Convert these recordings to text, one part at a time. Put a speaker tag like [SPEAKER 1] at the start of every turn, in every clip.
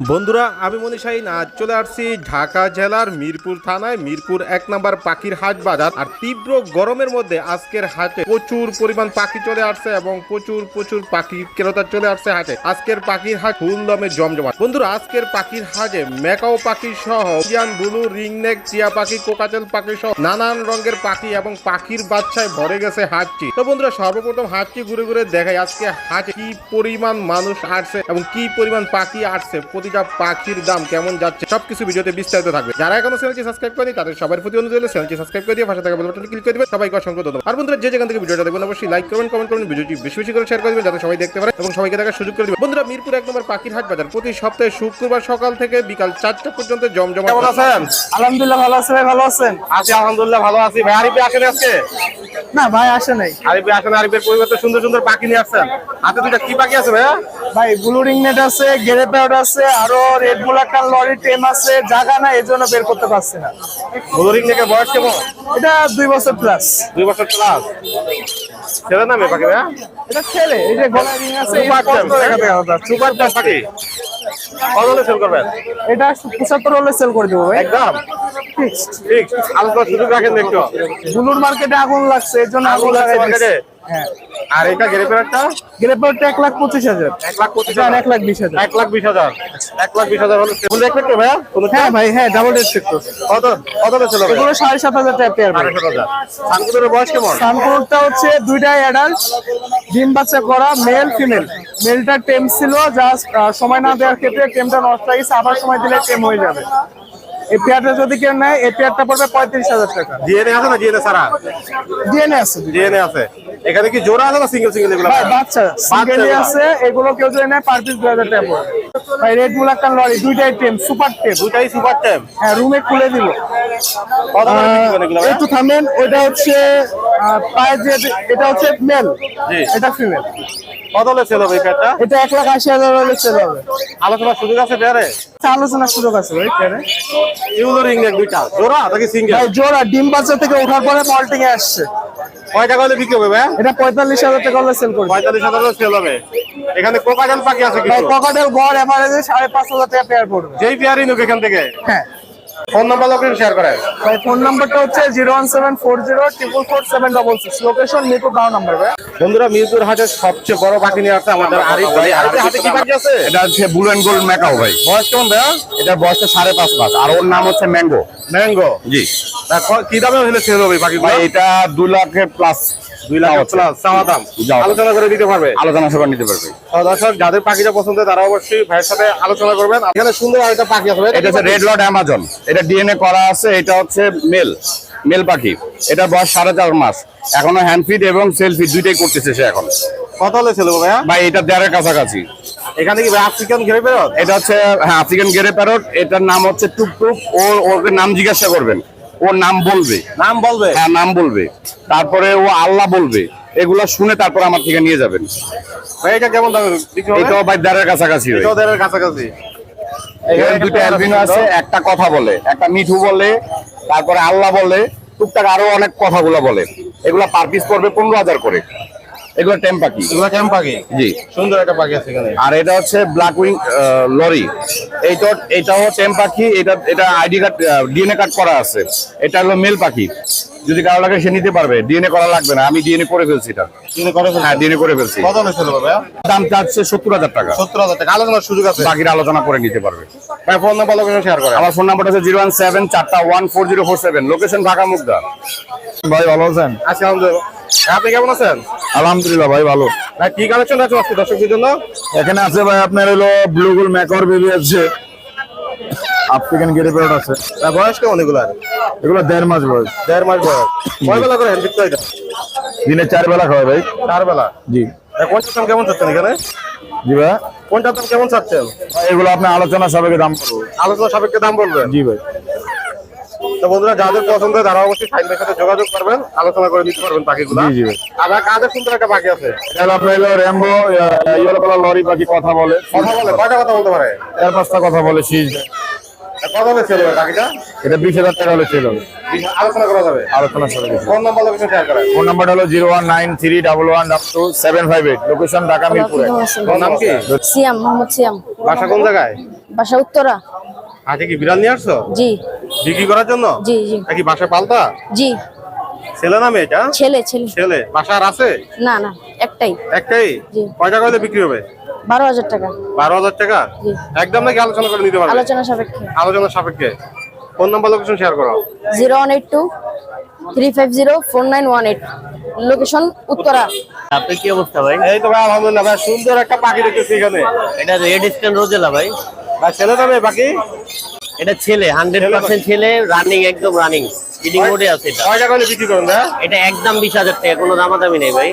[SPEAKER 1] বন্ধুরা, আমি মনীষাইন আজ চলে আসছি ঢাকা জেলার মিরপুর থানায়। মিরপুর এক নম্বর পাখির হাট বাজার। আর তীব্র গরমের মধ্যে আজকের হাটে প্রচুর পরিমাণ পাখি চলে আসছে এবং প্রচুর প্রচুর পাখি ক্রেতা চলে আসছে হাটে। আজকের পাখির হাট ফুল দমে জমজমাট। বন্ধুরা, আজকের পাখির হাটে মেকাও পাখি সহ জিয়ান বুলু, রিংনেক, টিয়া পাখি কোকাচেল পাখি সহ নানান রঙের পাখি এবং পাখির বাচ্চায় ভরে গেছে হাটটি। তো বন্ধুরা, সর্বপ্রথম হাটটি ঘুরে ঘুরে দেখাই আজকে হাটে কি পরিমাণ মানুষ আসছে এবং কি পরিমাণ পাখি আসছে। প্রতিটা পাখির দাম কেমন যাচ্ছে সবকিছু ভিডিওতে বিস্তারিত থাকবে। যারা এখনও চ্যানেলটি সাবস্ক্রাইব করেনি তাদের সবার প্রতি অনুরোধ হলো চ্যানেলটি সাবস্ক্রাইব করে দিয়ে পাশে থাকা বেল বাটনটি ক্লিক করে দিবেন। সবাইকে অসংখ্য ধন্যবাদ। আর বন্ধুরা যে যেখান থেকে ভিডিওটা দেখবেন অবশ্যই লাইক করবেন কমেন্ট করবেন ভিডিওটি বেশি বেশি করে শেয়ার করে দিবেন যাতে সবাই দেখতে পারে এবং সবাইকে দেখার সুযোগ করে দিবেন। বন্ধুরা মিরপুর এক নম্বর পাখির হাট বাজার। প্রতি সপ্তাহে শুক্রবার সকাল থেকে বিকাল চারটা পর্যন্ত জমজমা
[SPEAKER 2] কেমন আছেন?
[SPEAKER 3] আলহামদুলিল্লাহ ভালো আছে ভাই ভালো আছেন?
[SPEAKER 2] আছি আলহামদুলিল্লাহ ভালো আছি। ভাই আরিফে আসেন আজকে?
[SPEAKER 3] না ভাই আসে নাই।
[SPEAKER 2] আরিফে আসেন আরিফের পরিবর্তে সুন্দর সুন্দর পাখি নিয়ে আসছেন। হাতে দুইটা কি পাখি আছে ভাই
[SPEAKER 3] ভাই ব্লু রিং নেট আছে গেরে প্যাড আছে আরও রেড বুলাকার লরি টেম আছে জায়গা না এই জন্য বের করতে পারছি না।
[SPEAKER 2] বোলরিং থেকে বয়স কেমন?
[SPEAKER 3] এটা দুই বছর প্লাস
[SPEAKER 2] দুই বছর প্লাস ছেলে না মেয়ে পাখি
[SPEAKER 3] এটা ছেলে এই যে গলা রিং আছে
[SPEAKER 2] সুপার প্লাস পাখি কত হলে সেল করবেন?
[SPEAKER 3] এটা হলে সেল করে দেবো ভাই।
[SPEAKER 2] একদম?
[SPEAKER 3] ফিক্সড
[SPEAKER 2] রাখেন একটু।
[SPEAKER 3] ব্লুর মার্কেটে আগুন লাগছে এর জন্য আগুন লাগাই। হ্যাঁ।
[SPEAKER 2] আর এটা গেরে পেয়ারটা
[SPEAKER 3] গেরে এক লাখ পঁচিশ হাজার।
[SPEAKER 2] এক লাখ পঁচিশ হাজার।
[SPEAKER 3] এক লাখ বিশ হাজার।
[SPEAKER 2] এক লাখ বিশ হাজার। এক লাখ বিশ হাজার হলে ভাইয়া?
[SPEAKER 3] হ্যাঁ ভাই হ্যাঁ ডাবল রেড সেক্টর
[SPEAKER 2] কত? কত
[SPEAKER 3] এগুলো সাড়ে সাত হাজার টাকা পেয়ার ভাই।
[SPEAKER 2] সাড়ে সাত হাজার। সানকুদের বয়স কেমন?
[SPEAKER 3] সানকোনটা হচ্ছে দুইটাই অ্যাডাল্ট ডিম বাচ্চা করা মেল ফিমেল মেলটা টেম ছিল জাস্ট সময় না দেওয়ার ক্ষেত্রে টেমটা নষ্ট হয়ে গেছে আবার সময় দিলে টেম হয়ে যাবে। এই পেয়ারটা যদি কেউ নেয় এই পেয়ারটা পড়বে পঁয়ত্রিশ হাজার টাকা।
[SPEAKER 2] ডিএনএ আছে না? ডিএনএ ছাড়া?
[SPEAKER 3] ডিএনএ আছে।
[SPEAKER 2] ডিএনএ আছে। এখানে কি জোড়া আছে না সিঙ্গেল সিঙ্গেল এগুলো?
[SPEAKER 3] ভাই বাচ্চা। সিঙ্গেলি আছে এগুলো কেউ যদি নেয় পার পিস দুই হাজার টাকা পড়বে। ভাই রেড মুলাক্কান লরি দুইটাই টেম সুপার টেম
[SPEAKER 2] দুটাই সুপার ট্যাম
[SPEAKER 3] হ্যাঁ রুমে খুলে দিব
[SPEAKER 2] কত করে বিক্রি করেন এগুলো
[SPEAKER 3] একটু থামেন ওইটা হচ্ছে আহ, যে এটা হচ্ছে মেল
[SPEAKER 2] জি।
[SPEAKER 3] এটা ফিমেল
[SPEAKER 2] কত হলে সেল হবে এই প্যাডটা
[SPEAKER 3] এটা এক লাখ আশি হাজার হলে সেল হবে।
[SPEAKER 2] আলোচনার সুযোগ আছে পেয়ারে
[SPEAKER 3] আচ্ছা, আলোচনার সুযোগ আছে ভাই কেন
[SPEAKER 2] ইউলো রিং নেক দুইটা। জোড়া নাকি সিঙ্গেল
[SPEAKER 3] ভাই জোড়া ডিম বাচ্চা থেকে ওঠার পরে মল্টিং এ আসছে।
[SPEAKER 2] কয় টাকা হলে বিক্রি হবে ভাই?
[SPEAKER 3] এটা পঁয়তাল্লিশ হাজার টাকা সেল করবে।
[SPEAKER 2] পঁয়তাল্লিশ হাজার সেল হবে। এখানে কোকাডেল পাখি আছে
[SPEAKER 3] ককাটেল গড় এভারেজে সাড়ে পাঁচ হাজার টাকা পেয়ার পড়বে।
[SPEAKER 2] যেই পেয়ারই নুক এখান থেকে।
[SPEAKER 3] হ্যাঁ।
[SPEAKER 2] ফোন নাম্বার লোকেশন শেয়ার করেন।
[SPEAKER 3] ভাই ফোন নাম্বারটা হচ্ছে zero one seven four zero triple four seven double six. Location Mirpur বারো নাম্বার ভাই।
[SPEAKER 2] বন্ধুরা মিরপুর হাটের সবচেয়ে বড় পাখি নিয়ে আসছে আমাদের আরিফ ভাই। আরিফের হাতে কি পাখি আছে?
[SPEAKER 4] এটা হচ্ছে ব্লু অ্যান্ড গোল্ড ম্যাকাও ভাই।
[SPEAKER 2] বয়স কেমন ভাইয়া?
[SPEAKER 4] এটা বয়সে সাড়ে পাঁচ মাস। আর ওর নাম হচ্ছে ম্যাঙ্গো
[SPEAKER 2] ম্যাঙ্গো
[SPEAKER 4] জি।
[SPEAKER 2] কি দামে হলে সেল হবে পাখি
[SPEAKER 4] ভাই এটা দুই লাখের প্লাস
[SPEAKER 2] দুই লাখ প্লাস চাওয়া দাম? আলোচনা করে দিতে পারবে?
[SPEAKER 4] আলোচনা সভা নিতে পারবে।
[SPEAKER 2] দর্শক যাদের পাখিটা পছন্দ তারা অবশ্যই ভাইয়ের সাথে আলোচনা করবেন। এখানে সুন্দর আরেকটা পাখি আছে ভাই,
[SPEAKER 4] এটা হচ্ছে রেড লর্ড অ্যামাজন এটা ডিএনএ করা আছে এটা হচ্ছে মেল মেল পাখি। এটা বয়স সাড়ে চার মাস। এখনও হ্যান্ড ফিড এবং সেলফি দুইটাই করতেছে সে এখন।
[SPEAKER 2] কত হলে ছিল ভাইয়া?
[SPEAKER 4] ভাই এটা দেড়ের কাছাকাছি।
[SPEAKER 2] এখানে কি আফ্রিকান ঘিরে বেরোত
[SPEAKER 4] এটা হচ্ছে হ্যাঁ আফ্রিকান গেরে প্যারট এটার নাম হচ্ছে টুকটুক। ও ওকে নাম জিজ্ঞাসা করবেন। ওর নাম বলবে।
[SPEAKER 2] নাম বলবে?
[SPEAKER 4] হ্যাঁ নাম বলবে। তারপরে ও আল্লাহ বলবে। এগুলা শুনে তারপর আমার থেকে নিয়ে যাবেন।
[SPEAKER 2] ভাই এটা কেমন দামে?
[SPEAKER 4] এটাও ভাই দেড়ের কাছাকাছি
[SPEAKER 2] দেড়ের কাছাকাছি।
[SPEAKER 4] এখানে দুটো অ্যালবিনো আছে একটা কথা বলে একটা মিঠু বলে তারপরে আল্লাহ বলে টুকটাক আরও অনেক কথাগুলো বলে। এগুলা পার পিস পড়বে পনেরো হাজার করে। এগুলো টেম পাখি।
[SPEAKER 2] এগুলো পাখি?
[SPEAKER 4] জি।
[SPEAKER 2] সুন্দর একটা পাখি আছে এখানে।
[SPEAKER 4] আর এটা হচ্ছে ব্ল্যাক উইং লরি এইটা এটাও টেম পাখি এটা এটা আইডি কার্ড ডিএনএ কার্ড করা আছে। এটা হলো মেল পাখি। যদি কারও লাগে সে নিতে পারবে। ডিএনএ করা লাগবে না। আমি ডিএনএ করে ফেলছি এটা।
[SPEAKER 2] কিনে করে ফেলছে।
[SPEAKER 4] হ্যাঁ ডিএনএ করে ফেলছি। দাম চাচ্ছে সত্তর হাজার টাকা।
[SPEAKER 2] সত্তর হাজার টাকা। আলোচনার সুযোগ আছে?
[SPEAKER 4] বাকির আলোচনা করে নিতে পারবে।
[SPEAKER 2] ভাই ফোন নাম্বার লোকেশন শেয়ার করে
[SPEAKER 4] আমার ফোন নাম্বার হচ্ছে জিরো ওয়ান সেভেন চারটা one four zero four seven location Dhaka Mugda.
[SPEAKER 3] ভাই ভালো আছেন?
[SPEAKER 2] আজকে আলহামদুলিল্লাহ। আপনি কেমন আছেন?
[SPEAKER 3] আলহামদুলিল্লাহ ভাই ভালো।
[SPEAKER 2] ভাই কি কালেকশন আছে আজকে দর্শকদের জন্য?
[SPEAKER 3] এখানে আছে ভাই আপনার হলো ব্লু গোল ম্যাকর বেবি আছে। আফ্রিকান গেরে প্যাড আছে।
[SPEAKER 2] বয়স কেমন এগুলার
[SPEAKER 3] এগুলো দেড় মাস বয়স।
[SPEAKER 2] দেড় মাস বয়স। কয় বেলা করে হ্যান্ড এটা
[SPEAKER 3] দিনে চার বেলা খাওয়া ভাই।
[SPEAKER 2] চার বেলা?
[SPEAKER 3] জি।
[SPEAKER 2] ভাই কোনটার দাম কেমন চাচ্ছেন এখানে?
[SPEAKER 3] জি ভাই।
[SPEAKER 2] কোনটার দাম কেমন চাচ্ছেন?
[SPEAKER 3] এগুলো আপনার আলোচনা সাপেক্ষে দাম করব।
[SPEAKER 2] আলোচনা সাপেক্ষে দাম বলবেন
[SPEAKER 3] জি ভাই।
[SPEAKER 2] তো বন্ধুরা যাদের পছন্দ হয় তারা অবশ্যই সাইনের সাথে যোগাযোগ করবেন আলোচনা করে নিতে পারবেন পাখিগুলো
[SPEAKER 3] জি, জি।
[SPEAKER 2] আর কাদের সুন্দর একটা পাখি আছে।
[SPEAKER 3] আপনার র্যাম্বো ইয়েলো কালার লরি পাখি কথা বলে।
[SPEAKER 2] কথা বলে কয়টা কথা বলতে পারে?
[SPEAKER 3] চার পাঁচটা কথা বলে শীষ
[SPEAKER 2] কত হবে সেল হবে পাখিটা
[SPEAKER 5] এটা বিশ হাজার টাকা হলে ছিল
[SPEAKER 2] আলোচনা করা যাবে।
[SPEAKER 5] আলোচনা করে দিচ্ছি
[SPEAKER 2] ফোন নাম্বার লোকেশন শেয়ার করেন
[SPEAKER 5] ফোন নাম্বারটা হলো zero one nine three double one two seven five eight. Location Dhaka মিরপুরে।
[SPEAKER 2] তোর নাম কি?
[SPEAKER 1] সিয়াম মোহাম্মদ সিয়াম।
[SPEAKER 2] বাসা কোন জায়গায়?
[SPEAKER 1] বাসা উত্তরা।
[SPEAKER 2] আজকে কি বিড়াল নিয়ে আসছো?
[SPEAKER 1] জি।
[SPEAKER 2] বিক্রি করার জন্য?
[SPEAKER 1] জি জি।
[SPEAKER 2] নাকি বাসা পালতা
[SPEAKER 1] জি।
[SPEAKER 2] ছেলে নামে এটা?
[SPEAKER 1] ছেলে ছেলে।
[SPEAKER 2] ছেলে। বাসা আর আছে?
[SPEAKER 1] না না একটাই।
[SPEAKER 2] একটাই। কয় টাকা হলে বিক্রি হবে?
[SPEAKER 1] বারো হাজার টাকা।
[SPEAKER 2] বারো হাজার টাকা। একদম নাকি আলোচনা করে নিতে পারবে?
[SPEAKER 1] আলোচনা সাপেক্ষে।
[SPEAKER 2] আলোচনা সাপেক্ষে। ফোন নাম্বার লোকেশন শেয়ার করো।
[SPEAKER 1] Zero one eight two three five zero four nine one eight. Location Uttara.
[SPEAKER 6] আপনার কি অবস্থা ভাই?
[SPEAKER 2] এই তো ভাই আলহামদুলিল্লাহ ভাই সুন্দর একটা পাখি দেখতেছি এখানে।
[SPEAKER 6] এটা রেড স্টেন রোজেলা ভাই।
[SPEAKER 2] ভাই ছেলে নামে পাখি?
[SPEAKER 6] এটা ছেলে হান্ড্রেড পার্সেন্ট ছেলে রানিং একদম রানিং ফিডিং মোডে আছে এটা।
[SPEAKER 2] কয় টাকা করে বিক্রি করুন না
[SPEAKER 6] এটা একদম বিশ হাজার টাকা কোনো দামাদামি নেই ভাই।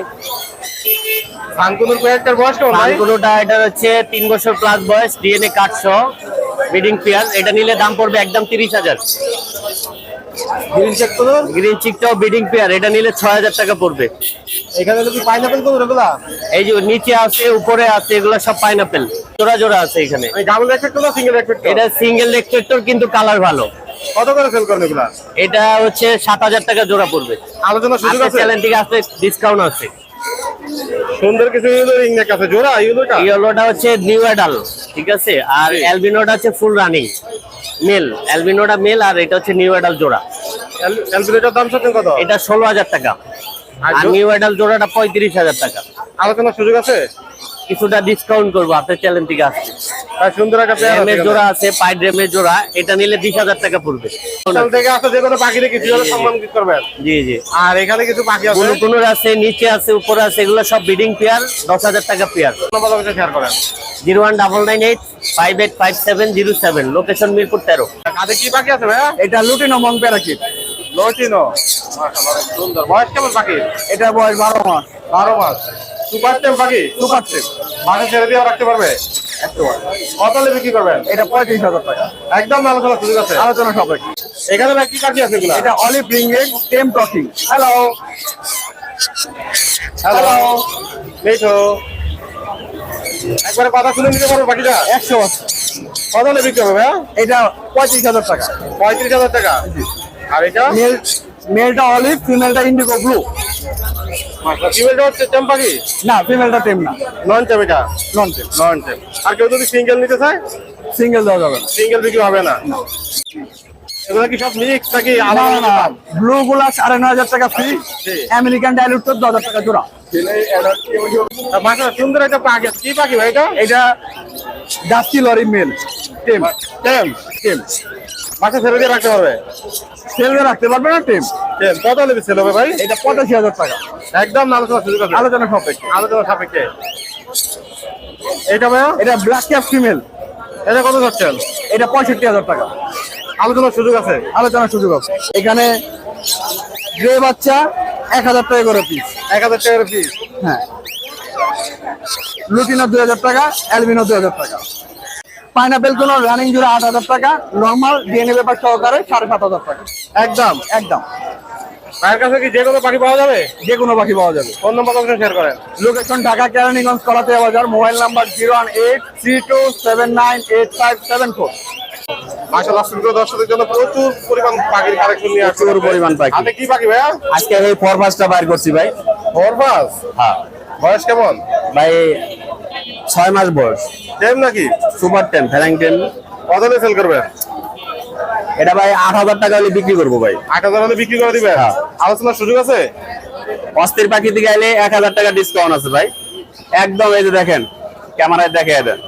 [SPEAKER 2] ফানকুনুর কয়েকটার বয়স কেমন ভাই?
[SPEAKER 6] পানকুনোটা এটা হচ্ছে তিন বছর প্লাস বয়স ডিএনএ কার্ড সহ ব্রিডিং পেয়ার এটা নিলে দাম পড়বে একদম তিরিশ হাজার।
[SPEAKER 2] গ্রিন চেক করুন
[SPEAKER 6] গ্রিন চিকটাও ব্রিডিং পেয়ার এটা নিলে ছয় হাজার টাকা পড়বে।
[SPEAKER 2] এখানে যদি পাইনাপেল করুন এগুলা
[SPEAKER 6] এই যে নিচে আছে উপরে আছে এগুলো সব পাইনাপেল জোড়া জোড়া আছে এখানে।
[SPEAKER 2] আমি ডাবল রেসপেক্ট না সিঙ্গেল রেসপেক্ট
[SPEAKER 6] এটা সিঙ্গেল রেক্টেক্টর কিন্তু কালার ভালো।
[SPEAKER 2] কত করে সেল করেন এগুলা?
[SPEAKER 6] এটা হচ্ছে সাত হাজার টাকা জোড়া পড়বে।
[SPEAKER 2] আলোচনা সুযোগ আছে?
[SPEAKER 6] চ্যানেল থেকে আসলে ডিসকাউন্ট আছে।
[SPEAKER 2] সুন্দর কিছু রিং নেক আছে জোড়া ইউলোটা
[SPEAKER 6] ইয়েলোটা হচ্ছে নিউ অ্যাডাল ঠিক আছে? আর অ্যালবিনোটা হচ্ছে ফুল রানিং মেল অ্যালবিনোটা মেল আর এটা হচ্ছে নিউ অ্যাডাল জোড়া।
[SPEAKER 2] অ্যালবিনোটার দাম চাচ্ছেন কত?
[SPEAKER 6] এটা ষোলো হাজার টাকা।
[SPEAKER 2] আর
[SPEAKER 6] নিউ অ্যাডাল জোড়াটা পঁয়ত্রিশ হাজার টাকা।
[SPEAKER 2] আলোচনার সুযোগ আছে?
[SPEAKER 6] কিছুটা ডিসকাউন্ট করব আপনার চ্যানেল থেকে আসছে।
[SPEAKER 2] সুন্দর একটা
[SPEAKER 6] রেমের জোড়া আছে পাইড রেমের জোড়া। এটা নিলে বিশ হাজার টাকা পড়বে।
[SPEAKER 2] থেকে আসলে যে কোনো পাখি দেখি কীভাবে সম্মান করবেন?
[SPEAKER 6] জি জি।
[SPEAKER 2] আর এখানে কিছু পাখি আছে?
[SPEAKER 6] কোনো কোনো আছে নিচে আছে উপরে আছে এগুলো সব বিডিং পেয়ার দশ হাজার টাকা পেয়ার।
[SPEAKER 2] শেয়ার করেন।
[SPEAKER 6] Zero one double nine eight five eight five seven zero seven location Mirpur তেরো।
[SPEAKER 2] কাছে কি পাখি আছে ভাইয়া?
[SPEAKER 3] এটা লুটিনো মং প্যারাকিট
[SPEAKER 2] লটিনো। সুন্দর। বয়স কেমন পাখি?
[SPEAKER 3] এটা বয়স বারো মাস।
[SPEAKER 2] বারো মাস। সুপার টেম পাখি?
[SPEAKER 3] সুপার টেপ
[SPEAKER 2] মাসে ছেড়ে দিয়ে রাখতে পারবে? কত হলে বিক্রি করবেন?
[SPEAKER 3] এটা পঁয়ত্রিশ হাজার টাকা।
[SPEAKER 2] একদম আলোচনার সুযোগ আছে।
[SPEAKER 3] আলোচনা সাপেক্ষে।
[SPEAKER 2] এখানে ভাই কি পাখি আছে
[SPEAKER 3] এটা অলিভ রিংগেট টেম টকিং হ্যালো
[SPEAKER 2] হ্যালো মেঠো একবারে কথা শুনে নিতে পারব পাখিটা
[SPEAKER 3] একশো আছে
[SPEAKER 2] কত হলে বিক্রি হবে
[SPEAKER 3] এটা পঁয়ত্রিশ হাজার টাকা।
[SPEAKER 2] পঁয়ত্রিশ হাজার টাকা। আর এটা?
[SPEAKER 3] মেল মেলটা অলিভ ফিমেলটা ইন্ডিগো ব্লু
[SPEAKER 2] ফিমেলটা হচ্ছে টেম পাখি?
[SPEAKER 3] না ফিমেলটা টেম না।
[SPEAKER 2] নন টেম এটা?
[SPEAKER 3] নন টেম
[SPEAKER 2] নন টেম আর কেউ যদি সিঙ্গেল নিতে চায়?
[SPEAKER 3] সিঙ্গেল দেওয়া যাবে
[SPEAKER 2] সিঙ্গেল বিক্রি হবে না? এগুলো কি সব মিক্স নাকি আলাদা
[SPEAKER 3] না? ব্লু গুলা সাড়ে নয় হাজার টাকা ফ্রি। আমেরিকান ডাইলুট চোদ্দ হাজার টাকা জোড়া।
[SPEAKER 2] তা মাশাআল্লাহ, সুন্দর একটা পাখি কি পাখি ভাই এটা?
[SPEAKER 3] এটা ডাস্কি লরি মেল টেম।
[SPEAKER 2] টেম।
[SPEAKER 3] টেম।
[SPEAKER 2] মাসে ছেড়ে দিয়ে রাখতে পারবে?
[SPEAKER 3] সেলবে রাখতে পারবে না টেম
[SPEAKER 2] টেম কত সেল হবে ভাই?
[SPEAKER 3] এটা পঁচাশি হাজার টাকা।
[SPEAKER 2] একদম আলোচনা সুযোগ আছে
[SPEAKER 3] আলোচনা সাপেক্ষে।
[SPEAKER 2] আলোচনা সাপেক্ষে। এটা ভাইয়া?
[SPEAKER 3] এটা ব্ল্যাক ক্যাপ ফিমেল
[SPEAKER 2] এটা কত যাচ্ছেন?
[SPEAKER 3] এটা পঁয়ষট্টি হাজার টাকা।
[SPEAKER 2] আলোচনার সুযোগ আছে?
[SPEAKER 3] আলোচনার সুযোগ আছে। এখানে গ্রে বাচ্চা এক হাজার টাকা করে পিস
[SPEAKER 2] এক হাজার টাকার পিস
[SPEAKER 3] হ্যাঁ। লুটিনো দুই হাজার টাকা অ্যালবিনো দুই হাজার টাকা। পাইনাপেল কোনো রানিং জুড়ে আট হাজার টাকা নর্মাল ডিএনএ পেপার সহকারে সাড়ে সাত হাজার টাকা।
[SPEAKER 2] একদম।
[SPEAKER 3] একদম।
[SPEAKER 2] ভাইয়ের কাছে কি যে কোনো পাখি পাওয়া যাবে?
[SPEAKER 3] যে কোনো পাখি পাওয়া যাবে।
[SPEAKER 2] ফোন নম্বর লোকেশন শেয়ার করেন?
[SPEAKER 3] লোকেশন ঢাকা কেরানীগঞ্জ কলাতে বাজার mobile number zero one eight three two seven nine eight five seven four
[SPEAKER 2] মাশাআল্লাহ সুন্দর দর্শকদের জন্য প্রচুর পরিমাণ পাখির কালেকশন নিয়ে আসছে
[SPEAKER 5] প্রচুর পরিমাণ পাখি।
[SPEAKER 2] আপনি কি পাখি ভাইয়া?
[SPEAKER 5] আজকে এই বাইর করছি ভাই।
[SPEAKER 2] ফরমাস
[SPEAKER 5] হ্যাঁ।
[SPEAKER 2] বয়স কেমন?
[SPEAKER 5] ভাই ছয় মাস বয়স।
[SPEAKER 2] টেম নাকি?
[SPEAKER 5] সুপার টেন ফ্যালাং টেন
[SPEAKER 2] কত হলে সেল করবে?
[SPEAKER 5] এটা ভাই আট হাজার টাকা হলে বিক্রি করব ভাই।
[SPEAKER 2] আট হাজার হলে বিক্রি করে দিবেন?
[SPEAKER 5] হ্যাঁ।
[SPEAKER 2] আলোচনার সুযোগ আছে?
[SPEAKER 5] অস্থির পাখি থেকে আইলে এক হাজার টাকা ডিসকাউন্ট আছে ভাই। একদম এই যে দেখেন ক্যামেরায় দেখে দেন।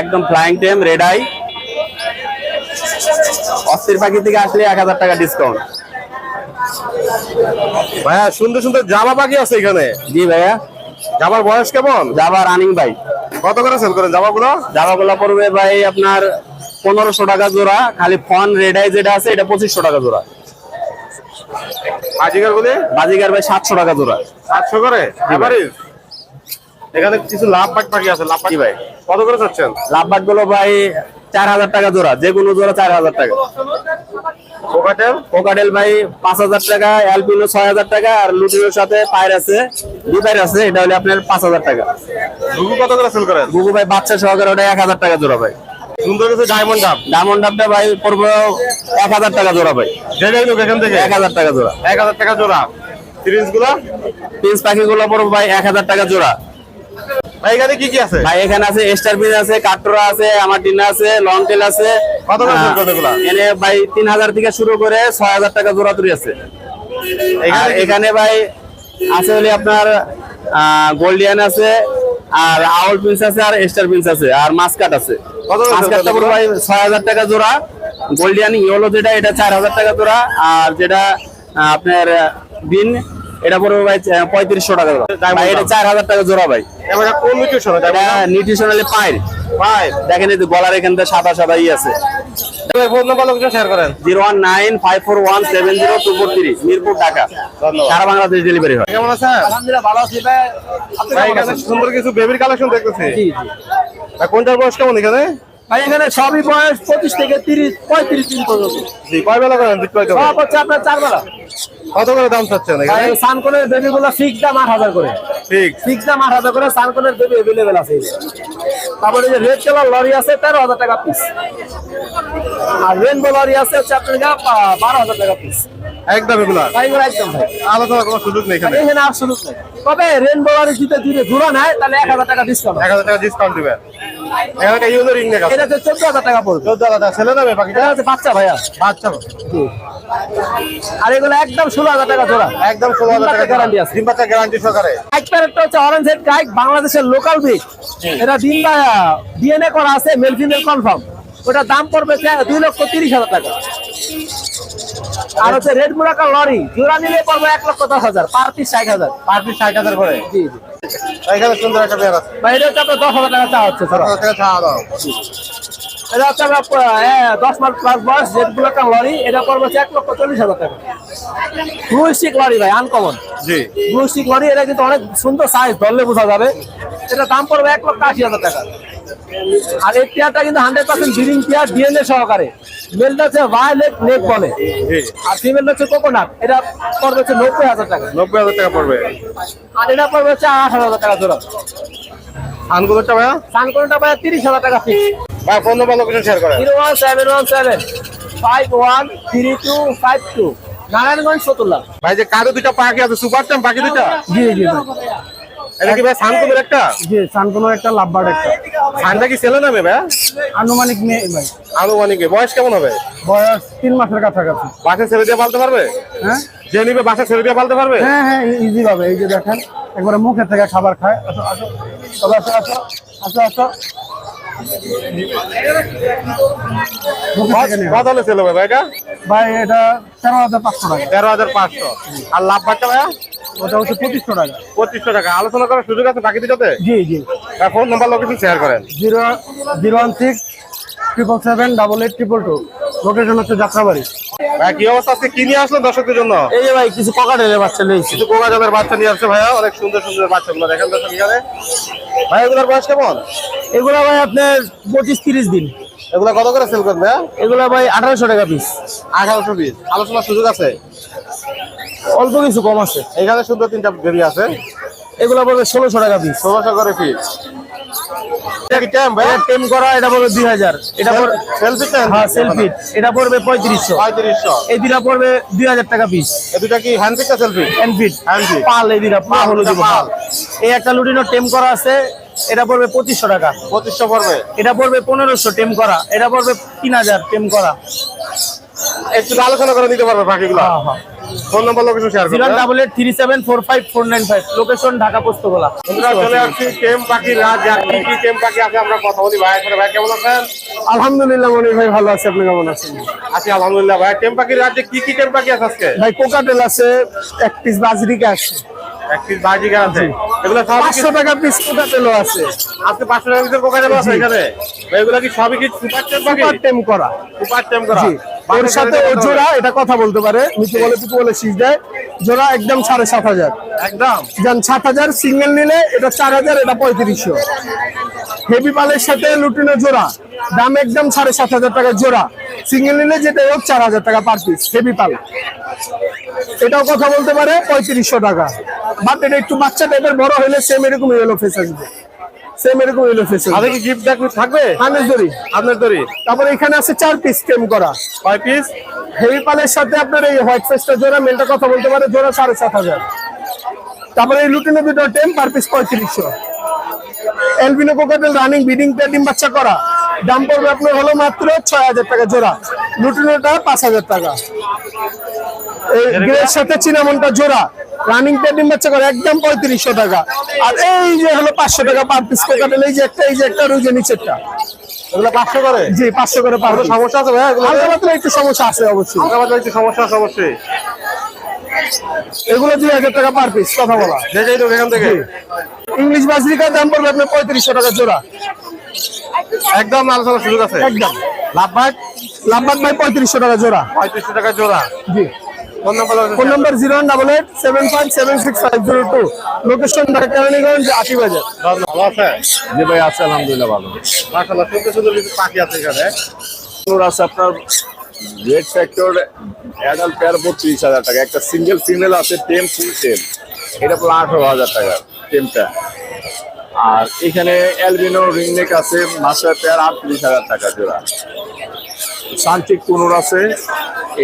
[SPEAKER 5] একদম ফ্লাইং টেম রেড আই অস্থির পাখি থেকে আসলে এক হাজার টাকা ডিসকাউন্ট
[SPEAKER 2] ভাইয়া সুন্দর সুন্দর জামা পাখি আছে এখানে।
[SPEAKER 5] জি ভাইয়া।
[SPEAKER 2] জামার বয়স কেমন?
[SPEAKER 5] জাবা রানিং ভাই।
[SPEAKER 2] কত করে সেল করেন জামাগুলো?
[SPEAKER 5] জামাগুলো পড়বে ভাই আপনার পনেরোশো টাকা জোড়া খালি ফন রেডাই যেটা আছে এটা পঁচিশশো টাকা জোড়া।
[SPEAKER 2] আজিকার গুলি
[SPEAKER 5] বাজিকার ভাই সাতশো টাকা জোড়া।
[SPEAKER 2] সাতশো করে? এবারে এখানে কিছু লাভ পাক পাখি আছে লাভ পাখি ভাই। কত করে চাচ্ছেন?
[SPEAKER 5] লাভবাটগুলো ভাই চার হাজার টাকা জোড়া যে কোনো জোড়া চার হাজার টাকা।
[SPEAKER 2] কোকাটেল?
[SPEAKER 5] কোকাডেল ভাই পাঁচ হাজার টাকা অ্যালপিনো ছয় হাজার টাকা আর লুটিনোর সাথে পায়ের আছে দুই আছে এটা হলে আপনার পাঁচ হাজার টাকা।
[SPEAKER 2] ঘুঘু কত করে সেল করেন?
[SPEAKER 5] গুগু ভাই বাচ্চা সহকারে ওটা এক হাজার টাকা জোড়া ভাই।
[SPEAKER 2] সুন্দর কিছু ডায়মন্ড ডাব
[SPEAKER 7] ডায়মন্ড ডাবটা ভাই পড়ব এক হাজার টাকা জোড়া ভাই।
[SPEAKER 2] যেটা লোক এখান থেকে?
[SPEAKER 7] এক হাজার টাকা জোড়া।
[SPEAKER 2] এক হাজার টাকা জোড়া। সিরিজগুলো?
[SPEAKER 7] পিস পাখিগুলো পড়ব ভাই এক হাজার টাকা জোড়া।
[SPEAKER 2] ভাই এখানে কি কি আছে?
[SPEAKER 7] ভাই এখানে আছে স্টার পিন আছে কাটরা আছে আমার আছে লং টেল আছে
[SPEAKER 2] কত এগুলা?
[SPEAKER 7] এনে ভাই তিন হাজার থেকে শুরু করে ছয় হাজার টাকা জোড়া তুলি আছে।
[SPEAKER 2] এখানে
[SPEAKER 7] ভাই আছে হলে আপনার গোল্ডিয়ান আছে আর আউল পিন্স আছে আর স্টার পিন্স আছে আর মাসকাট আছে।
[SPEAKER 2] কত
[SPEAKER 7] মাসকাটটা পুরো ভাই ছয় হাজার টাকা জোড়া। গোল্ডিয়ান ইয়েলো যেটা এটা চার হাজার টাকা জোড়া আর যেটা আপনার বিন এটা পড়বে ভাই পঁয়ত্রিশশো টাকা জোড়া ভাই এটা চার হাজার টাকা জোড়া ভাই।
[SPEAKER 2] কোন নিউট্রিশন
[SPEAKER 7] এটা নিউট্রিশনালি পাইল।
[SPEAKER 2] ভাই
[SPEAKER 7] দেখেন এই যে গলার এখান থেকে সাদা সাদা ই আছে।
[SPEAKER 2] ফোন নাম্বার লোকেশন শেয়ার করেন।
[SPEAKER 7] Zero nine five four one seven zero two four three Mirpur Dhaka. সারা বাংলাদেশ ডেলিভারি হয়।
[SPEAKER 2] কেমন আছেন?
[SPEAKER 8] ভালো আছি ভাই। আপনি
[SPEAKER 2] ভাই
[SPEAKER 8] কেমন
[SPEAKER 2] এখানে
[SPEAKER 8] আছেন?
[SPEAKER 2] সুন্দর কিছু বেবির কালেকশন দেখতেছি। কোনটার বয়স কেমন এখানে?
[SPEAKER 8] ভাই এখানে সবই বয়স পঁচিশ থেকে তিরিশ পঁয়ত্রিশ দিন পর্যন্ত।
[SPEAKER 2] জি কয় বেলা করেন বিক্রয় করেন
[SPEAKER 8] সব হচ্ছে আপনার চার বেলা।
[SPEAKER 2] কত করে দাম চাচ্ছেন এখানে?
[SPEAKER 8] সানকনের বেবি গুলো ফিক্স দাম আট হাজার করে।
[SPEAKER 2] ঠিক
[SPEAKER 8] ফিক্স দাম আট হাজার করে সানকনের বেবি এভেলেবেল আছে। তারপরে যে রেড কালার লরি আছে তেরো হাজার টাকা পিস আর রেনবো লরি আছে হচ্ছে আপনার বারো হাজার টাকা পিস
[SPEAKER 2] একদম এগুলা?
[SPEAKER 8] একদম ভাই।
[SPEAKER 2] আলোচনা কোনো সুযোগ নেই এখানে।
[SPEAKER 8] এখানে আর সুযোগ নেই। তবে রেনবো লরি যদি নেয় তাহলে এক হাজার টাকা ডিসকাউন্ট
[SPEAKER 2] এক হাজার টাকা ডিসকাউন্ট রিং নেক
[SPEAKER 8] এটা চোদ্দ হাজার টাকা পড়বে।
[SPEAKER 2] চোদ্দ হাজার টাকা। ছেলে নেবে বাকিটা?
[SPEAKER 8] এটা বাচ্চা ভাইয়া।
[SPEAKER 2] বাচ্চা।
[SPEAKER 8] আর এগুলো একদম ষোলো হাজার টাকা জোড়া।
[SPEAKER 2] একদম ষোলো হাজার টাকা
[SPEAKER 8] গ্যারান্টি আছে।
[SPEAKER 2] ডিম বাচ্চা গ্যারান্টি সহকারে।
[SPEAKER 8] এক প্যারেটটা হচ্ছে অরেঞ্জ হেড গাইড বাংলাদেশের লোকাল এটা দিন ডিএনএ করা আছে মেল ফিমেল কনফার্ম ওটা দাম পড়বে দুই লক্ষ তিরিশ হাজার টাকা। আর হচ্ছে রেড মুরাকা লরি জোড়া নিলে পড়বে এক লক্ষ দশ হাজার পার পিস ষাট হাজার।
[SPEAKER 2] পার পিস ষাট হাজার করে?
[SPEAKER 8] জি জি।
[SPEAKER 2] এখানে সুন্দর একটা পেয়ার আছে।
[SPEAKER 8] এটা হচ্ছে আপনার দশ হাজার টাকা চাওয়া হচ্ছে ধরো।
[SPEAKER 2] দাও।
[SPEAKER 8] এটা হচ্ছে দশ মাস প্লাস বয়স রেড মুরাকা লরি এটা পড়বে হচ্ছে এক লক্ষ চল্লিশ হাজার টাকা। ব্লু স্টিক লরি ভাই আনকমন
[SPEAKER 2] জি।
[SPEAKER 8] ব্লু স্টিক লরি এটা কিন্তু অনেক সুন্দর সাইজ ধরলে বোঝা যাবে। এটা দাম পড়বে এক লক্ষ আশি হাজার টাকা। আর এই পেয়ারটা কিন্তু hundred percent breeding pair DNA সহকারে। মেলটা হচ্ছে ভায়োলেট নেক বলে। আর ফিমেলটা হচ্ছে কোকোনাট এটা পড়বে হচ্ছে নব্বই হাজার টাকা।
[SPEAKER 2] নব্বই হাজার টাকা পড়বে।
[SPEAKER 8] আর এটা পড়বে হচ্ছে হাজার টাকা জোড়া।
[SPEAKER 2] আনগুলোটা ভাইয়া?
[SPEAKER 8] সানকোনটা পায় তিরিশ হাজার টাকা ফিক্স
[SPEAKER 2] ভাই ফোন নাম্বার লোকেশন শেয়ার করেন।
[SPEAKER 8] Zero one seven one seven five one three two five two. Narayanganj সতুল্লা।
[SPEAKER 2] ভাই যে কারও দুইটা পাখি আছে সুপার চ্যাম পাখি দুইটা?
[SPEAKER 8] জি জি।
[SPEAKER 2] এটা কি ভাই সানকুমের একটা?
[SPEAKER 8] জি সানকোনোর একটা লাভবার্ড একটা।
[SPEAKER 2] সানটা কি ছেলে নামে ভাই?
[SPEAKER 8] আনুমানিক মেয়ে ভাই।
[SPEAKER 2] আনুমানিক বয়স কেমন হবে?
[SPEAKER 8] বয়স তিন মাসের কাছাকাছি।
[SPEAKER 2] বাসা ছেড়ে দিয়ে পালতে পারবে?
[SPEAKER 8] হ্যাঁ?
[SPEAKER 2] যে নিবে বাসা ছেড়ে দিয়ে পালতে পারবে?
[SPEAKER 8] হ্যাঁ হ্যাঁ ইজি ভাবে। এই যে দেখেন একবারে মুখে থেকে খাবার খায়। আসো আসো তবে আসো আসো আসো আসো।
[SPEAKER 2] কত হলে ছেলে ভাই এটা?
[SPEAKER 8] ভাই এটা তেরো হাজার পাঁচশো টাকা।
[SPEAKER 2] তেরো হাজার পাঁচশো। আর লাভ বাচ্চা ভাইয়া?
[SPEAKER 8] ওটা হচ্ছে পঁচিশশো টাকা।
[SPEAKER 2] পঁচিশশো টাকা। আলোচনা করার সুযোগ আছে বাকি দুটাতে?
[SPEAKER 8] জি জি।
[SPEAKER 2] ফোন নাম্বার লোকেশন শেয়ার করেন।
[SPEAKER 8] Zero zero one six triple seven double eight triple two location হচ্ছে যাত্রাবাড়ি।
[SPEAKER 2] ভাই কি অবস্থা আজকে কি নিয়ে আসলেন দর্শকদের জন্য?
[SPEAKER 8] এই যে ভাই কিছু ককাটেলের বাচ্চা নিয়েছি
[SPEAKER 2] কিছু কোকা জাতের বাচ্চা নিয়ে আসছে ভাইয়া। অনেক সুন্দর সুন্দর বাচ্চাগুলো দেখেন দর্শক এখানে। ভাই এগুলোর বয়স কেমন?
[SPEAKER 8] এগুলো ভাই আপনার পঁচিশ তিরিশ দিন।
[SPEAKER 2] এগুলো কত করে সেল করবে?
[SPEAKER 8] এগুলো ভাই আঠারোশো টাকা পিস
[SPEAKER 2] আঠারোশো পিস আলোচনার সুযোগ আছে?
[SPEAKER 8] অল্প কিছু কম আছে।
[SPEAKER 2] এখানে সুন্দর তিনটা বেবি আছে।
[SPEAKER 8] এগুলো পড়বে ষোলোশো টাকা পিস
[SPEAKER 2] ষোলোশো করে পিস এটা
[SPEAKER 8] পড়বে দুই হাজার। এটা
[SPEAKER 2] সেলফি ট্যাম
[SPEAKER 8] হ্যাঁ সেলফি এটা পড়বে পঁয়ত্রিশশো।
[SPEAKER 2] পঁয়ত্রিশশো।
[SPEAKER 8] এই দুটা পড়বে দুই হাজার টাকা পিস
[SPEAKER 2] দুটা কি সেলফি feed।
[SPEAKER 8] পাল এই দুটা পা হলো
[SPEAKER 2] পাল।
[SPEAKER 8] এই একটা লুটিনো টেম করা আছে এটা পড়বে পঁচিশশো টাকা।
[SPEAKER 2] পঁচিশশো পড়বে।
[SPEAKER 8] এটা পড়বে পনেরোশো টেম করা। এটা পড়বে তিন হাজার টেম করা।
[SPEAKER 2] একটু আলোচনা করে নিতে পারবে বাকিগুলো।
[SPEAKER 8] হ্যাঁ হ্যাঁ।
[SPEAKER 2] Phone number location share
[SPEAKER 8] nine five location Dhaka Postogola
[SPEAKER 2] বন্ধুরা চলে আসছি টেম পাখির রাত কি কি টেম পাখি আছে আমরা কথা বলি ভাই এখানে ভাই কেমন আছেন?
[SPEAKER 8] আলহামদুলিল্লাহ মনির ভাই ভালো আছে আপনি কেমন আছেন?
[SPEAKER 2] আছি আলহামদুলিল্লাহ। ভাই টেম পাখির রাজ্যে কি কি টেম পাখি আছে আজকে?
[SPEAKER 8] ভাই কোকাটেল আছে এক পিস বাজরিকা আছে।
[SPEAKER 2] এক পিস বাজিকা আছে। এগুলো সব
[SPEAKER 8] পাঁচশো টাকা পিস কোকাটেলও আছে।
[SPEAKER 2] আজকে পাঁচশো টাকার ভিতরে কোকা যাবে আছে এখানে? ভাই এগুলো কি সবই কি সুপার টেম পাখি
[SPEAKER 8] সুপার টেম করা।
[SPEAKER 2] সুপার টেম করা?
[SPEAKER 8] ওর সাথে ও জোড়া এটা কথা বলতে পারে। নিচে বলে পিছু বলে শীষ দেয়। জোড়া একদম সাড়ে সাত হাজার।
[SPEAKER 2] একদম?
[SPEAKER 8] যেন সাত হাজার সিঙ্গেল নিলে এটা চার হাজার এটা পঁয়ত্রিশশো। হেভি পালের সাথে লুটিনো জোড়া। দাম একদম সাড়ে সাত হাজার টাকা জোড়া। সিঙ্গেল নিলে যেটা হোক চার হাজার টাকা পার পিস হেভি পাল এটাও কথা বলতে পারে পঁয়ত্রিশশো টাকা। বাট এটা একটু বাচ্চা টাইপের বড় হলে সেম এরকম ইয়েলো ফেস আসবে।
[SPEAKER 9] সেম এরকম ফেস
[SPEAKER 2] সাথে কি গিফট থাকবে?
[SPEAKER 9] হানের দড়ি।
[SPEAKER 2] আপনার দড়ি।
[SPEAKER 9] তারপরে এখানে আছে চার পিস টেম করা।
[SPEAKER 2] কয় পিস
[SPEAKER 9] হেভি পালের সাথে আপনার এই হোয়াইট ফেসটা জোড়া মেলটা কথা বলতে পারে জোড়া সাড়ে সাত হাজার। তারপরে এই লুটিনে দুটো টেম পার পিস পঁয়ত্রিশশো। এলবিনো কোকাটেল রানিং বিডিং ডিম বাচ্চা করা। দাম পড়বে আপনার হলো মাত্র ছয় হাজার টাকা জোড়া। লুটিনোটা পাঁচ হাজার টাকা। এই গ্রের সাথে চিনামনটা জোড়া। রানিং ডিম বাচ্চা করা একদম পঁয়ত্রিশশো টাকা। আর এই যে হলো পাঁচশো টাকা পার পিস কোকাটেল এই যে একটা এই যে একটা আর ওই যে নিচেরটা।
[SPEAKER 2] এগুলো করে?
[SPEAKER 9] জি পাঁচশো করে পার
[SPEAKER 2] সমস্যা আছে ভাইয়া এগুলো
[SPEAKER 9] হালকা একটু সমস্যা আছে অবশ্যই।
[SPEAKER 2] আমাদের একটু সমস্যা আছে অবশ্যই।
[SPEAKER 9] এগুলো দুই হাজার টাকা পার পিস কথা বলা।
[SPEAKER 2] দেখেই তো এখান থেকে।
[SPEAKER 9] ইংলিশ বাজরিকার দাম পড়বে আপনার পঁয়ত্রিশশো টাকা জোড়া।
[SPEAKER 2] একদম আলোচনার সুযোগ আছে।
[SPEAKER 9] একদম।
[SPEAKER 2] লাভ ভাই
[SPEAKER 9] লাম্বার ভাই পঁয়ত্রিশশো টাকা জোড়া।
[SPEAKER 2] পঁয়ত্রিশশো টাকা জোড়া।
[SPEAKER 9] জি।
[SPEAKER 2] ফোন নাম্বার
[SPEAKER 9] নম্বর zero one double eight seven five seven six five zero two. Location ঢাকা-কেরানীগঞ্জ আশি বাজার।
[SPEAKER 2] ভালো আছে
[SPEAKER 5] জি ভাই আছে আলহামদুলিল্লাহ ভালো।
[SPEAKER 2] মাশাআল্লাহ সুন্দর সুন্দর কিছু পাখি আছে এখানে।
[SPEAKER 5] আছে আপনার রেড ফ্যাক্টর অ্যাডাল্ট পেয়ার বত্রিশ হাজার টাকা। একটা সিঙ্গেল ফিমেল আছে টেম ফুল টেম এটা পুরো আঠারো হাজার টাকা টেমটা আর এখানে অ্যালবিনো রিংনেক আছে মাস্টার পেয়ার আটত্রিশ হাজার টাকা জোড়া। সানচিক কুনুর আছে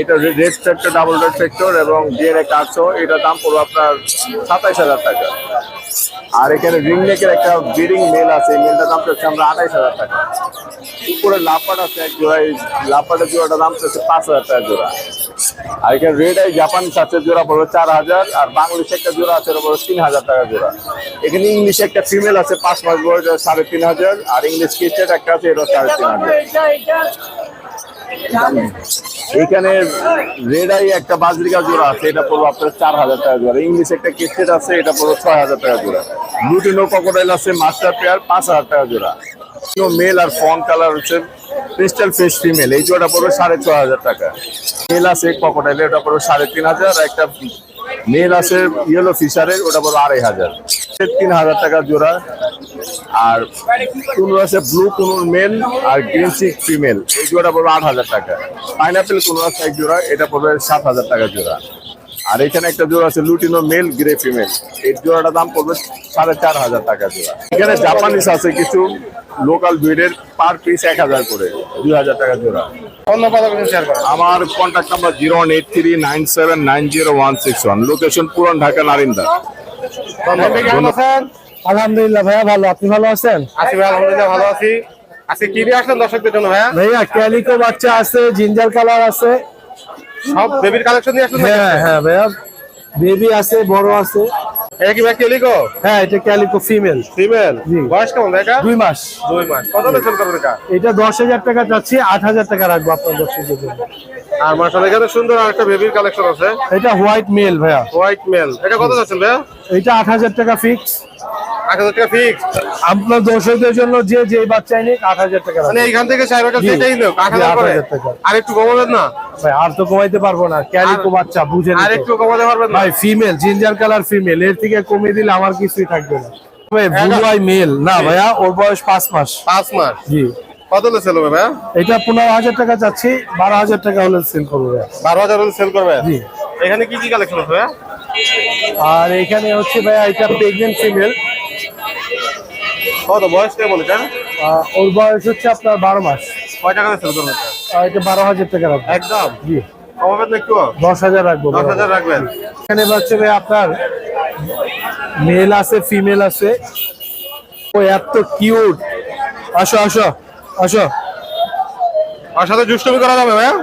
[SPEAKER 5] এটা red factor double red factor এবং ডিএনএ কাটছো এটা দাম পড়বে আপনার সাতাইশ হাজার টাকা। আর এখানে রিং রিংনেকের একটা ব্রিডিং মেল আছে মেলটার দাম হচ্ছে আমরা আঠাইশ হাজার টাকা। উপরে লাপাট আছে, এক জোড়া এই লাপাটের জোড়াটা দাম হচ্ছে পাঁচ হাজার টাকা জোড়া। আর এখানে রেড আই জাপান সাথে জোড়া পড়বে চার হাজার, আর বাংলাদেশে একটা জোড়া আছে ওটা পড়বে তিন হাজার টাকা জোড়া। এখানে ইংলিশে একটা ফিমেল আছে, পাঁচ মাস বয়স, সাড়ে তিন হাজার, আর ইংলিশ কিচেট একটা আছে, এটা সাড়ে তিন হাজার। এখানে রেড আই একটা বাজরিকা জোড়া আছে, এটা পড়বে আপনার চার হাজার টাকা জোড়া। ইংলিশ একটা কিচেট আছে, এটা পড়বে ছয় হাজার টাকা জোড়া। লুটিনো ক্রোকোডাইল আছে মাস্টার পেয়ার পাঁচ হাজার টাকা জোড়া। মেল আর ফন কালার হচ্ছে ক্রিস্টাল ফেস ফিমেল এই জোড়া পড়বে সাড়ে ছ হাজার টাকা। মেল আছে ক্রোকোডাইল এটা পড়বে সাড়ে তিন হাজার। একটা মেল আছে ইয়েলো ফিশারের ওটা পড়বে আড়াই হাজার। তিন হাজার টাকা জোড়া। আর কুনুর আছে ব্লু কুনুর মেল আর গ্রিন চিক ফিমেল এই জোড়া পড়বে আট হাজার টাকা। পাইনাপেল কুনুর আছে এক জোড়া এটা পড়বে সাত হাজার টাকা জোড়া। আর এখানে একটা জোড়া আছে লুটিনো মেল গ্রে ফিমেল এই জোড়াটা দাম পড়বে সাড়ে চার হাজার টাকা জোড়া। এখানে জাপানিস আছে কিছু লোকাল ব্রিডের পার পিস এক হাজার করে দুই হাজার টাকা জোড়া। আমার contact number zero one eight three nine seven nine zero one six one location পুরান ঢাকা নারিন্দা।
[SPEAKER 2] ধন্যবাদ।
[SPEAKER 9] আলহামদুলিল্লাহ ভাইয়া ভালো। আপনি ভালো আছেন?
[SPEAKER 2] আছি ভাই আলহামদুলিল্লাহ ভালো আছি। আজকে কি দিয়ে আসলেন দর্শকদের জন্য ভাইয়া?
[SPEAKER 9] ভাইয়া ক্যালিকো বাচ্চা আছে জিঞ্জার কালার আছে।
[SPEAKER 2] সব বেবির কালেকশন দিয়ে আসলেন
[SPEAKER 9] হ্যাঁ হ্যাঁ ভাইয়া। বেবি আছে বড় আছে।
[SPEAKER 2] এটা কি ভাই ক্যালিকো?
[SPEAKER 9] হ্যাঁ এটা ক্যালিকো ফিমেল
[SPEAKER 2] ফিমেল। বয়স কেমন ভাই এটা?
[SPEAKER 9] দুই মাস।
[SPEAKER 2] দুই মাস। কত সেল করবেন এটা?
[SPEAKER 9] এটা দশ হাজার টাকা চাচ্ছি আট হাজার টাকা রাখব আপনার দর্শকদের জন্য
[SPEAKER 2] আর মাশাআল্লাহ এখানে সুন্দর আরেকটা বেবির কালেকশন আছে।
[SPEAKER 9] এটা হোয়াইট মেল ভাইয়া।
[SPEAKER 2] হোয়াইট মেল এটা কত যাচ্ছেন ভাইয়া?
[SPEAKER 9] এটা আট হাজার টাকা ফিক্স
[SPEAKER 2] আট হাজার টাকা ফিক্স
[SPEAKER 9] আপনার দর্শকদের জন্য যে যে বাচ্চাই নিক আট হাজার টাকা
[SPEAKER 2] মানে এইখান থেকে চার হাজার
[SPEAKER 9] জি।
[SPEAKER 2] লোক আট হাজার
[SPEAKER 9] টাকা।
[SPEAKER 2] আর একটু কমাবেন না?
[SPEAKER 9] ভাই আর তো কমাইতে পারব না ক্যালিকো বাচ্চা বুঝে
[SPEAKER 2] আর একটু কমাতে পারবেন
[SPEAKER 9] ভাই ফিমেল জিঞ্জার কালার ফিমেল এর থেকে কমিয়ে দিলে আমার কিছুই থাকবে না। ভাই মেল না ভাইয়া ওর বয়স পাঁচ মাস।
[SPEAKER 2] পাঁচ মাস?
[SPEAKER 9] জি।
[SPEAKER 2] কত সেল হবে ভাইয়া?
[SPEAKER 9] এটা পনেরো হাজার টাকা চাচ্ছি বারো হাজার টাকা হলে সেল করব।
[SPEAKER 2] বারো হাজার হলে সেল করবে?
[SPEAKER 9] জি।
[SPEAKER 2] এখানে কি কি কালেকশন আছে ভাইয়া?
[SPEAKER 9] আর এখানে হচ্ছে ভাইয়া এটা প্রেগনেন্ট ফিমেল
[SPEAKER 2] কত বয়স কে কেমন এটা?
[SPEAKER 9] ওর বয়স হচ্ছে আপনার বারো মাস।
[SPEAKER 2] কয় টাকা সেল করবেন এটা?
[SPEAKER 9] বারো হাজার টাকা রাখব
[SPEAKER 2] একদম?
[SPEAKER 9] জি।
[SPEAKER 2] কমাবেন না একটু?
[SPEAKER 9] দশ হাজার রাখব
[SPEAKER 2] দশ হাজার রাখবেন।
[SPEAKER 9] এখানে হচ্ছে ভাই আপনার মেল আছে ফিমেল আছে। ও এত কিউট আসো আসো আসো।
[SPEAKER 2] আর সাথে জুষ্টমি করা যাবে ভাইয়া?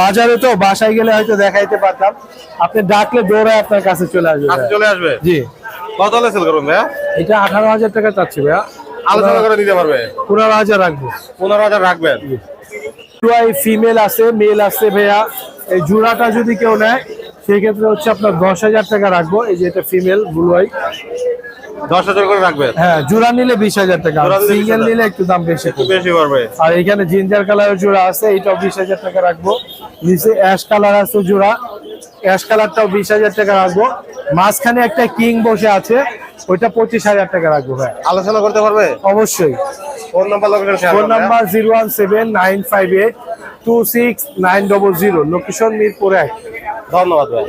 [SPEAKER 9] বাজারে তো বাসায় গেলে হয়তো দেখাইতে পারতাম। আপনি ডাকলে দৌড়ায় আপনার কাছে চলে আসবে
[SPEAKER 2] চলে আসবে?
[SPEAKER 9] জি।
[SPEAKER 2] কত সেল করবেন ভাইয়া?
[SPEAKER 9] এটা আঠারো হাজার টাকা চাচ্ছি ভাইয়া।
[SPEAKER 2] আলোচনা করে দিতে পারবে?
[SPEAKER 9] পনেরো হাজার রাখব।
[SPEAKER 2] পনেরো হাজার রাখবেন?
[SPEAKER 9] ফিমেল আছে মেল আছে ভাইয়া। এই জোড়াটা যদি কেউ নেয় সেক্ষেত্রে হচ্ছে আপনার দশ হাজার টাকা রাখব। এই যে এটা ফিমেল বুলুয়াই।
[SPEAKER 2] দশ হাজার করে রাখবেন
[SPEAKER 9] হ্যাঁ জোড়া নিলে বিশ হাজার টাকা সিঙ্গেল নিলে একটু দাম বেশি
[SPEAKER 2] একটু বেশি পারবে
[SPEAKER 9] আর এখানে জিঞ্জার কালারের জোড়া আছে এটাও বিশ হাজার টাকা রাখব। নিচে অ্যাশ কালার আছে জোড়া অ্যাশ কালারটাও বিশ হাজার টাকা রাখব। মাঝখানে একটা কিং বসে আছে ওইটা পঁচিশ হাজার টাকা রাখব ভাই।
[SPEAKER 2] আলোচনা করতে পারবে?
[SPEAKER 9] অবশ্যই।
[SPEAKER 2] Phone number
[SPEAKER 9] phone number zero one seven nine five eight two six nine double zero location Mirpur এক।
[SPEAKER 2] ধন্যবাদ ভাই।